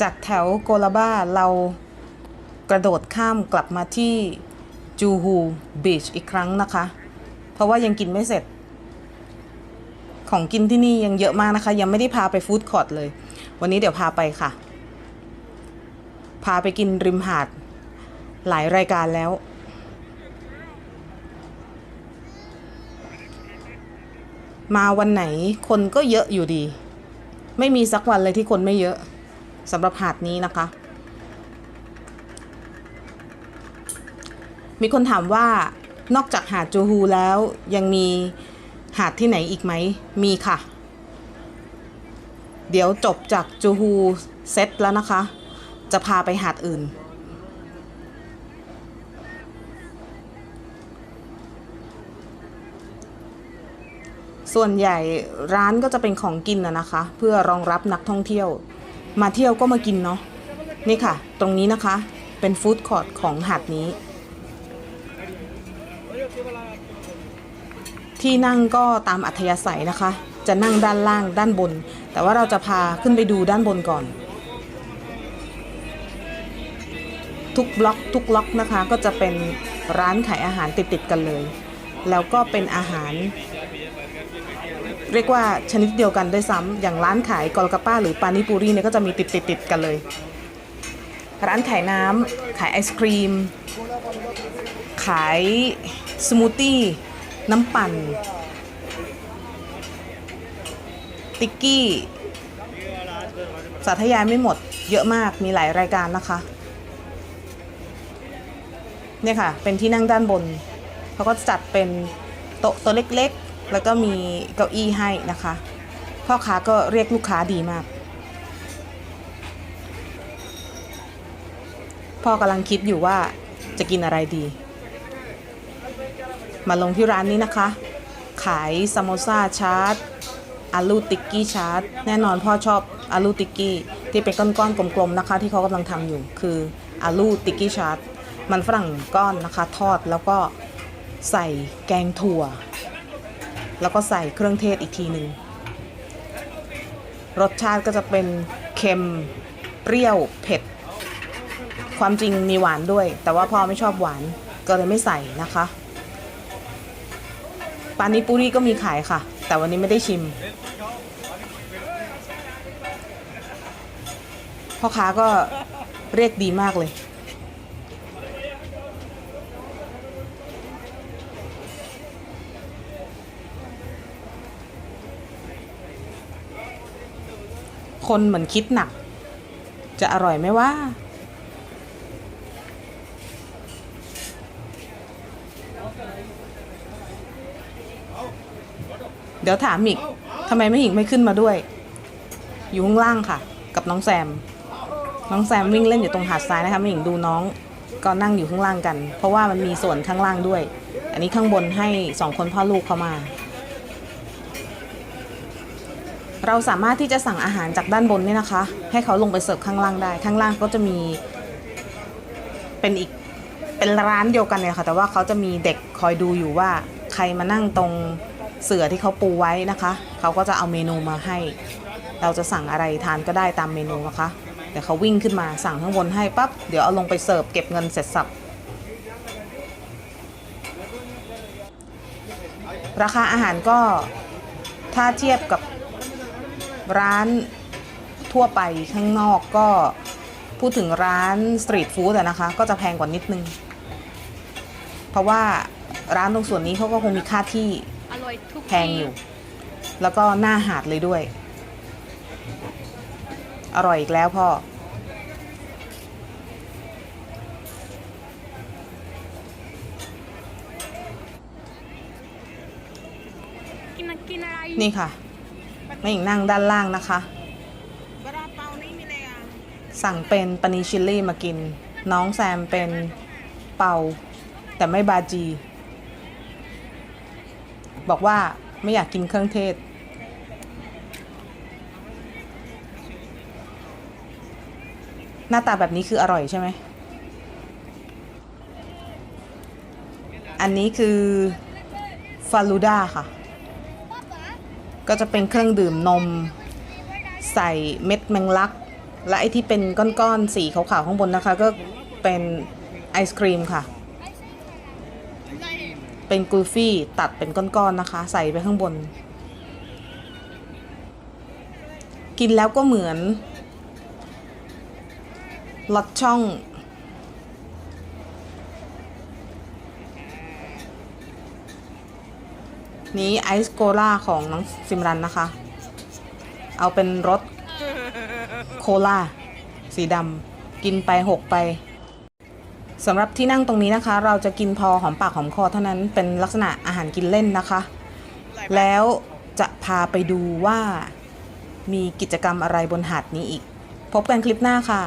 จากแถวโกลาบ้าเรากระโดดข้ามกลับมาที่จูฮูบีชอีกครั้งนะคะ เพราะว่ายังกินไม่เสร็จ ของกินที่นี่ยังเยอะมากนะคะ ยังไม่ได้พาไปฟู้ดคอร์ทเลย วันนี้เดี๋ยวพาไปค่ะ พาไปกินริมหาด หลายรายการแล้ว มาวันไหนคนก็เยอะอยู่ดี ไม่มีสักวันเลยที่คนไม่เยอะ สำหรับหาดนี้นะคะ มีคนถามว่านอกจากหาดจูฮูแล้วยังมีหาดที่ไหนอีกไหม มีค่ะ เดี๋ยวจบจากจูฮูเซตแล้วนะคะ จะพาไปหาดอื่น ส่วนใหญ่ร้านก็จะเป็นของกินนะนะคะ เพื่อรองรับนักท่องเที่ยว มาเที่ยวก็มากินเนาะนี่ค่ะ ตรงนี้นะคะเป็นฟู้ดคอร์ทของหาดนี้ ที่นั่งก็ตามอัธยาศัยนะคะ จะนั่งด้านล่างด้านบน แต่ว่าเราจะพาขึ้นไปดูด้านบนก่อน ทุกบล็อกทุกล็อกนะคะก็จะเป็นร้านขายอาหารติดๆกันเลย แล้วก็เป็นอาหาร เรียกว่าชนิดเดียวกันด้วยซ้ำอย่างร้านขายกอลกาป้าหรือปานิปูรีเนี่ยก็จะมีติดติดติดกันเลย ร้านขายน้ำขายไอศครีม ขายสมูทตี้น้ำปั่น ติ๊กกี้สาธยายไม่หมดเยอะมากมีหลายรายการนะคะ เนี่ยค่ะ เป็นที่นั่งด้านบน เขาก็จัดเป็นโต๊ะตัวเล็กๆ แล้วก็มีเก้าอี้ให้นะคะ พ่อค้าก็เรียกลูกค้าดีมาก พ่อกำลังคิดอยู่ว่าจะกินอะไรดี มาลงที่ร้านนี้นะคะ ขายซามโมซาชาร์ตอาลูติกกี้ชาร์ตแน่นอนพ่อชอบอาลูติกกี้ที่เป็นก้อนๆกลมๆนะคะ ที่เขากำลังทำอยู่คืออาลูติกกี้ชาร์ตมันฝรั่งก้อนนะคะ ทอดแล้วก็ ใส่แกงถั่ว แล้วก็ใส่เครื่องเทศอีกทีหนึ่งรสชาติก็จะเป็นเค็มเปรี้ยวเผ็ด ความจริงมีหวานด้วย แต่ว่าพ่อไม่ชอบหวานก็เลยไม่ใส่นะคะปานิปุรีก็มีขายค่ะ แต่วันนี้ไม่ได้ชิมพ่อค้าก็เรียกดีมากเลย คนเหมือนคิดหนัก จะอร่อยไหมว่า เดี๋ยวถามอีกทำไมไม่หญิงไม่ขึ้นมาด้วย อยู่ข้างล่างค่ะ กับน้องแซม น้องแซมวิ่งเล่นอยู่ตรงหาดทรายนะคะไม่หญิงดูน้องก็นั่งอยู่ข้างล่างกัน เพราะว่ามันมีส่วนข้างล่างด้วย อันนี้ข้างบนให้สองคนพ่อลูกเขามา เราสามารถที่จะสั่งอาหารจากด้านบนเนี่ยนะคะ ให้เขาลงไปเสิร์ฟข้างล่างได้ ข้างล่างก็จะมี เป็นอีกเป็นร้านเดียวกันเนี่ยค่ะ แต่ว่าเขาจะมีเด็กคอยดูอยู่ว่า ใครมานั่งตรงเสือที่เขาปูไว้นะคะ เขาก็จะเอาเมนูมาให้ เราจะสั่งอะไรทานก็ได้ตามเมนูนะคะเดี๋ยวเขาวิ่งขึ้นมาสั่งข้างบนให้ปั๊บเดี๋ยวเอาลงไปเสิร์ฟเก็บเงินเสร็จสับราคาอาหารก็ถ้าเทียบกับ ร้านทั่วไปข้างนอกก็พูดถึงร้านสตรีทฟู้ดอะนะคะ ก็จะแพงกว่านิดนึง เพราะว่าร้านตรงส่วนนี้เขาก็คงมีค่าที่อร่อยทุกแพงอยู่ แล้วก็หน้าหาดเลยด้วย อร่อยอีกแล้วพ่อกินกินอะไรนี่ค่ะ แม่หญิงนั่งด้านล่างนะคะสั่งเป็นปานีชิลลี่มากิน น้องแซมเป็นเป่า แต่ไม่บาจี บอกว่าไม่อยากกินเครื่องเทศ หน้าตาแบบนี้คืออร่อยใช่ไหม อันนี้คือฟาลูด้าค่ะ ก็จะเป็นเครื่องดื่มนม ใส่เม็ดแมงลัก และไอที่เป็นก้อนๆสีขาวๆข้างบนนะคะ ก็เป็นไอศครีมค่ะ เป็นกูฟี่ตัดเป็นก้อนๆนะคะ ใส่ไปข้างบน กินแล้วก็เหมือนลอดช่อง นี้ไอซ์โกลาของน้องซิมรันนะคะ เอาเป็นรสโคลาสีดำกินไปหกไปสำหรับที่นั่งตรงนี้นะคะ เราจะกินพอหอมปากหอมคอเท่านั้นเป็นลักษณะอาหารกินเล่นนะคะ แล้วจะพาไปดูว่ามีกิจกรรมอะไรบนหาดนี้อีก พบกันคลิปหน้าค่ะ